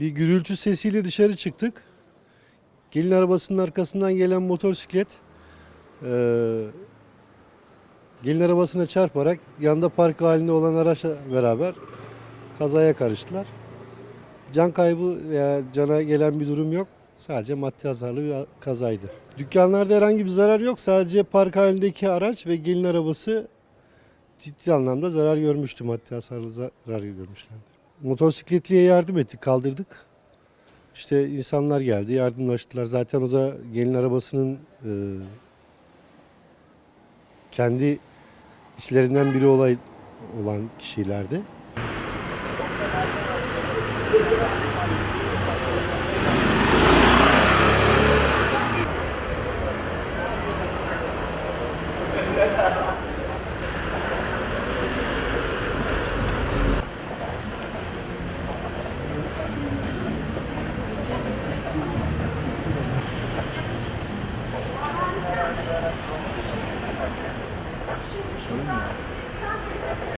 Bir gürültü sesiyle dışarı çıktık. Gelin arabasının arkasından gelen motosiklet eee, gelin arabasına çarparak yanında park halinde olan araçla beraber kazaya karıştılar. Can kaybı veya cana gelen bir durum yok. Sadece maddi hasarlı bir kazaydı. Dükkanlarda herhangi bir zarar yok. Sadece park halindeki araç ve gelin arabası ciddi anlamda zarar görmüştü. Maddi hasarlı zarar görmüşlerdi. Motosikletliye yardım ettik, kaldırdık. İşte insanlar geldi, yardımlaştılar. Zaten o da gelin arabasının e, kendi işlerinden biri olay olan kişilerdi. சொல்லுங்கள்